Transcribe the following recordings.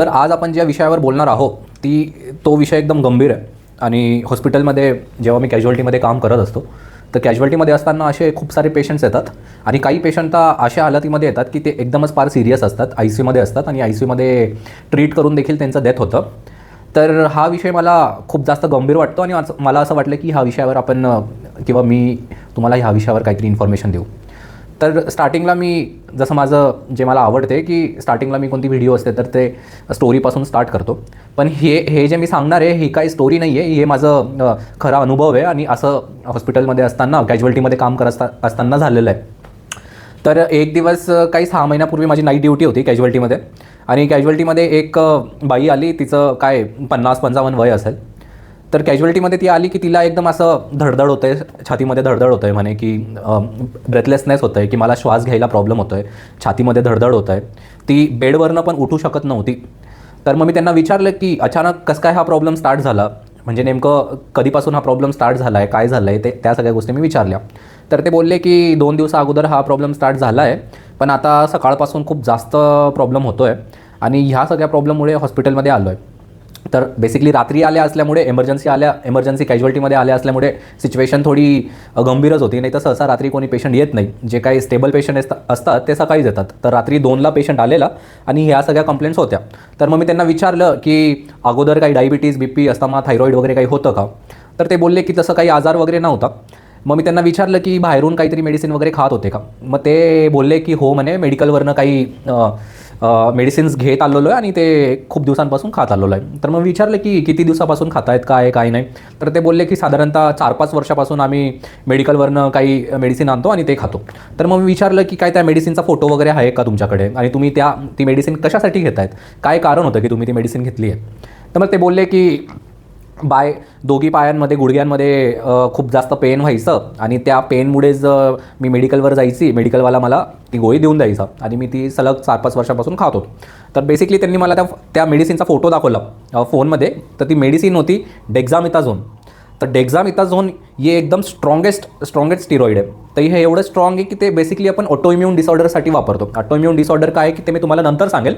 तर आज आपण ज्या विषयावर बोलणार आहोत ती तो विषय एकदम गंभीर आहे. आणि हॉस्पिटलमध्ये जेव्हा मी कॅज्युअल्टीमध्ये काम करत असतो तर कॅज्युअल्टीमध्ये असताना असे खूप सारे पेशंट्स येतात. आणि काही पेशंट तर अशा हालतीमध्ये येतात की ते एकदमच फार सिरियस असतात आय सी यूमध्ये असतात आणि आय सी यूमध्ये ट्रीट करून देखील त्यांचं डेथ होतं. तर हा विषय मला खूप जास्त गंभीर वाटतो आणि मला असं वाटलं की ह्या विषयावर आपण किंवा मी तुम्हाला ह्या विषयावर काहीतरी इन्फॉर्मेशन देऊ. तर स्टार्टिंगला मी जसं माझं जे मला आवडते की स्टार्टिंगला मी कोणती व्हिडिओ असते तर ते स्टोरीपासून स्टार्ट करतो. पण हे हे जे मी सांगणार आहे ही काही स्टोरी नाही आहे हे माझं खरा अनुभव आहे आणि असं हॉस्पिटलमध्ये असताना कॅज्युअल्टीमध्ये काम करत असता असताना झालेलं आहे. तर एक दिवस काही सहा महिन्यापूर्वी माझी नाईट ड्युटी होती कॅज्युअल्टीमध्ये आणि कॅज्युअल्टीमध्ये एक बाई आली तिचं काय पन्नास पंचावन्न वय असेल. तर कॅज्युअल्टीमध्ये ती आली की तिला एकदम असं धडधड होतं आहे छातीमध्ये धडधड होतं आहे म्हणे की ब्रेथलेसनेस होतं आहे की मला श्वास घ्यायला प्रॉब्लेम होतो आहे छातीमध्ये धडधड होतं आहे ती बेडवरनं पण उठू शकत नव्हती. तर मग मी त्यांना विचारलं की अचानक कसं काय हा प्रॉब्लेम स्टार्ट झाला? म्हणजे नेमकं कधीपासून हा प्रॉब्लेम स्टार्ट झाला आहे काय झालं आहे ते त्या सगळ्या गोष्टी मी विचारल्या. तर ते बोलले की दोन दिवसा अगोदर हा प्रॉब्लेम स्टार्ट झाला आहे पण आता सकाळपासून खूप जास्त प्रॉब्लेम होतो आहे आणि ह्या सगळ्या प्रॉब्लेममुळे हॉस्पिटलमध्ये आलो आहे तर बेसिकली रात्री आल्या असल्यामुळे एमर्जन्सी आल्या एमर्जन्सी कॅज्युअल्टीमध्ये आल्या असल्यामुळे सिच्युएशन थोडी गंभीरच होती. नाही तर सहसा रात्री कोणी पेशंट येत नाही. जे काही स्टेबल पेशंट असतात ते सकाळीच येतात. तर रात्री दोनला पेशंट आलेला आणि ह्या सगळ्या कंप्लेंट्स होत्या. तर मग मी त्यांना विचारलं की अगोदर काही डायबिटीज बी पी असताना थायरॉईड वगैरे काही होतं का? तर ते बोलले की तसं काही आजार वगैरे नव्हता. मग मी त्यांना विचारलं की बाहेरून काहीतरी मेडिसिन वगैरे खात होते का? मग ते बोलले की हो म्हणे मेडिकलवरनं काही मेडिसिन्स घेत आलेलो आहे आणि ते खूप दिवसांपासून खात आलेलो आहे. तर मग विचारलं की किती दिवसापासून खात आहेत काय काय नाही? तर ते बोलले की साधारणतः चार पाच वर्षापासून आम्ही मेडिकलवरनं काही मेडिसिन आणतो आणि ते खातो. तर मग विचारलं की काय त्या मेडिसिनचा फोटो वगैरे आहे का तुमच्याकडे? आणि तुम्ही त्या ती मेडिसिन कशासाठी घेत आहेत काय कारण होतं की तुम्ही ती मेडिसिन घेतली आहे तर मग ते बोलले की बाय दोघी पायांमध्ये गुडघ्यांमध्ये खूप जास्त पेन व्हायचं आणि त्या पेनमुळेच मी मेडिकलवर जायची. मेडिकलवाला मला ती गोळी देऊन द्यायचा आणि मी ती सलग चार पाच वर्षापासून खात होतो. तर बेसिकली त्यांनी मला त्या त्या मेडिसिनचा फोटो दाखवला फोनमध्ये तर ती मेडिसिन होती डेक्झामिताझोन तर डेक्झामिताझोन हे एकदम स्ट्रॉंगेस्ट स्ट्रॉंगेस्ट स्टिरॉइड आहे. तर हे एवढं स्ट्रॉंग आहे की ते बेसिकली आपण ऑटोइम्युन डिसऑर्डरसाठी वापरतो. ऑटोइम्युन डिसऑर्डर काय आहे की ते मी तुम्हाला नंतर सांगेल.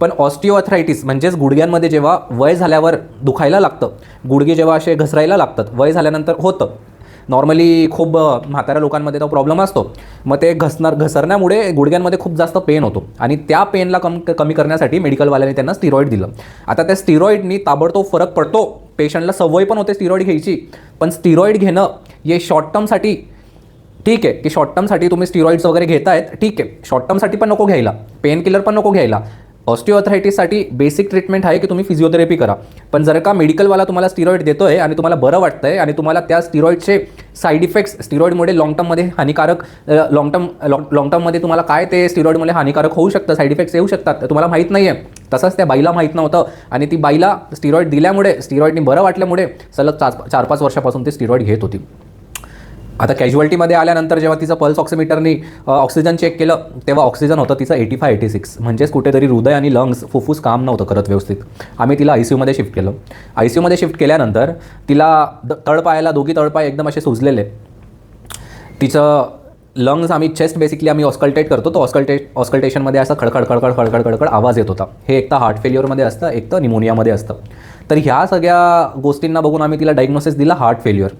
पण ऑस्टिओअथरायटिस म्हणजेच गुडघ्यांमध्ये जेव्हा वय झाल्यावर दुखायला लागतं गुडघे जेव्हा असे घसरायला लागतात वय झाल्यानंतर होतं. नॉर्मली खूप म्हाताऱ्या लोकांमध्ये तो प्रॉब्लेम असतो. मग ते घसणार घसरण्यामुळे गुडघ्यांमध्ये खूप जास्त पेन होतो. आणि त्या पेनला कम कमी करण्यासाठी मेडिकलवाल्याने त्यांना स्टिरॉईड दिलं. आता त्या स्टिरॉईडनी ताबडतोब फरक पडतो. पेशंटला सवय पण होते स्टिरॉईड घ्यायची. पण स्टिरॉईड घेणं हे शॉर्ट टर्मसाठी ठीक आहे. की शॉर्ट टर्मसाठी तुम्ही स्टिरॉईड्स वगैरे घेतायत ठीक आहे. शॉर्ट टर्मसाठी पण नको घ्यायला. पेन किलर पण नको घ्यायला. ऑस्टिओअथरायटिससाठी बेसिक ट्रीटमेंट आहे की तुम्ही फिजिओथेरपी करा. पण जर का मेडिकलवाला तुम्हाला स्टिरॉइड देतोय आणि तुम्हाला बरं वाटतंय आणि तुम्हाला त्या स्टिरॉइडचे साईड इफेक्ट्स स्टिरॉइडमुळे लॉंग टर्ममध्ये हानिकारक लॉंग टर्म लॉंग टर्ममध्ये तुम्हाला काय ते स्टिरॉइडमुळे हानिकारक होऊ शकतं साईड इफेक्ट्स येऊ शकतात तुम्हाला माहीत नाही आहे तसंच त्या बाईला माहीत नव्हतं आणि ती बाईला स्टिरॉइड दिल्यामुळे स्टिरॉइडनी बरं वाटल्यामुळे सलग चार चार पाच वर्षापासून ते स्टिरॉइड घेत होती. आता कॅज्युअल्टीमध्ये आल्यानंतर जेव्हा तिचं पल्स ऑक्सिमीटरनी ऑक्सिजन चेक केलं तेव्हा ऑक्सिजन होतं तिचं एटी फाय एटी सिक्स म्हणजेच कुठेतरी हृदय आणि लंग्स फुफ्फुस काम नव्हतं करत व्यवस्थित. आम्ही तिला आय सी यूमध्ये शिफ्ट केलं. आय सी यूमध्ये शिफ्ट केल्यानंतर तिला द तळपायाला दोघी तळपाय एकदम असे सुजलेले. तिचं लंग्स आम्ही चेस्ट बेसिकली आम्ही ऑस्कल्टेट करतो तो ऑस्कल्टे ऑस्कल्टेशनमध्ये असं खडखड खडखड खडखड खडखड आवाज येत होता. हे एक तर हार्ट फेल्युअरमध्ये असतं एक तर निमोनियामध्ये असतं. तर ह्या सगळ्या गोष्टींना बघून आम्ही तिला डायग्नोसिस दिला हार्ट फेल्युअर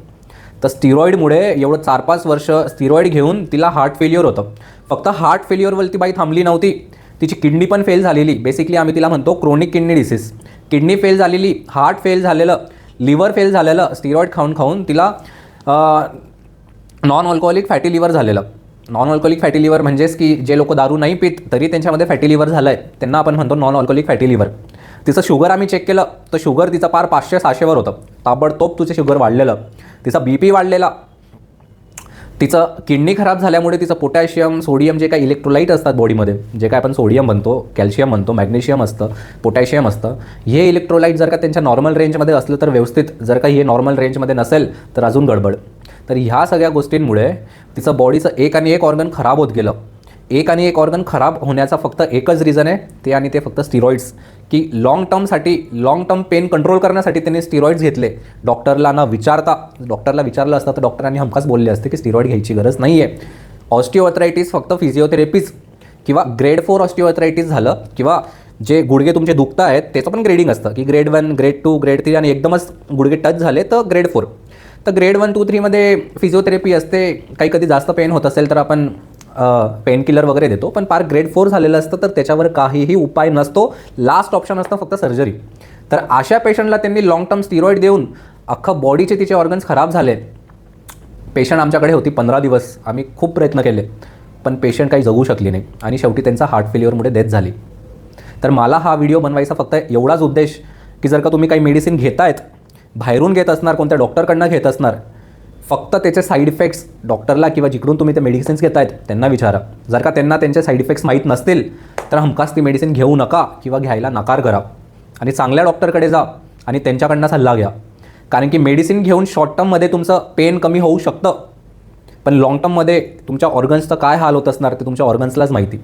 तर स्टिरॉईडमुळे एवढं चार पाच वर्ष स्टिरॉईड घेऊन तिला हार्ट फेल्युअर होतं. फक्त हार्ट फेल्युअरवर ती बाई थांबली नव्हती. तिची किडनी पण फेल झालेली. बेसिकली आम्ही तिला म्हणतो chronic kidney disease kidney fail झालेली हार्ट फेल झालेलं लिव्हर फेल झालेलं स्टिरॉईड खाऊन खाऊन तिला नॉन अल्कोहोलिक फॅटी लिव्हर झालेलं. नॉन अल्कोहोलिक फॅटी लिव्हर म्हणजेच की जे लोक दारू नाही पित तरी त्यांच्यामध्ये फॅटी लिव्हर झालं आहे त्यांना आपण म्हणतो नॉन अल्कोहोलिक फॅटी लिव्हर तिचं शुगर आम्ही चेक केलं तर शुगर तिचं पार पाचशे सहाशेवर होतं. ताबडतोब तुझं शुगर वाढलेलं. तिचा बी पी वाढलेला. तिचं किडनी खराब झाल्यामुळे तिचं पोटॅशियम सोडियम जे काही इलेक्ट्रोलाईट असतात बॉडीमध्ये जे काय आपण सोडियम म्हणतो कॅल्शियम म्हणतो मॅग्नेशियम असतं पोटॅशियम असतं हे इलेक्ट्रोलाईट जर का त्यांच्या नॉर्मल रेंजमध्ये असलं तर व्यवस्थित जर का हे नॉर्मल रेंजमध्ये नसेल तर अजून गडबड. तर ह्या सगळ्या गोष्टींमुळे तिचं बॉडीचं एक आणि एक ऑर्गन खराब होत गेलं. एक आणि एक ऑर्गन खराब होण्याचा फक्त एकच रिझन आहे ते आणि ते फक्त स्टिरॉइड्स की लाँग टर्मसाठी लाँग टर्म पेन कंट्रोल करण्यासाठी त्यांनी स्टिरॉइड्स घेतले. डॉक्टरला न विचारता डॉक्टरला विचारलं असतं तर डॉक्टरांनी हमखास बोलले असते की स्टिरॉइड घ्यायची गरज नाही आहे ऑस्टिओअथरायटिस फक्त फिजिओथेरपीज किंवा ग्रेड फोर ऑस्टिओअथरायटिस झालं किंवा जे गुडघे तुमचे दुखत आहेत त्याचं पण ग्रेडिंग असतं. की grade one grade two grade three आणि एकदमच गुडघे टच झाले तर ग्रेड फोर तर ग्रेड वन टू थ्रीमध्ये फिजिओथेरपी असते काही कधी जास्त पेन होत असेल तर आपण पेन किलर वगैरे देतो पण पार ग्रेड फोर झालेलं असतं तर त्याच्यावर काहीही उपाय नसतो. लास्ट ऑप्शन असतं फक्त सर्जरी तर अशा पेशंटला त्यांनी लाँग टर्म स्टिरॉइड देऊन अख्खं बॉडीचे तिचे ऑर्गन्स खराब झाले पेशंट आमच्याकडे होती पंधरा दिवस. आम्ही खूप प्रयत्न केले पण पेशंट काही जगू शकली नाही. आणि शेवटी त्यांचा हार्ट फेल्युअरमुळे डेथ झाली. तर मला हा व्हिडिओ बनवायचा फक्त एवढाच उद्देश की जर का तुम्ही काही मेडिसिन घेतायत बाहेरून घेत असणार कोणत्या डॉक्टरकडनं घेत असणार फक्त त्याचे साईड इफेक्ट्स डॉक्टरला किंवा जिकडून तुम्ही ते मेडिसिन्स घेत आहेत त्यांना विचारा. जर का त्यांना त्यांचे साईड इफेक्ट्स माहीत नसतील तर हमखास ती मेडिसिन घेऊ नका किंवा घ्यायला नकार करा. आणि चांगल्या डॉक्टरकडे जा आणि त्यांच्याकडनं सल्ला घ्या. कारण की मेडिसिन घेऊन शॉर्ट टर्ममध्ये तुमचं पेन कमी होऊ शकतं. पण लाँग टर्ममध्ये तुमच्या ऑर्गन्सचं काय हाल होत असणार ते तुमच्या ऑर्गन्सलाच माहिती.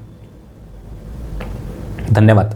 धन्यवाद.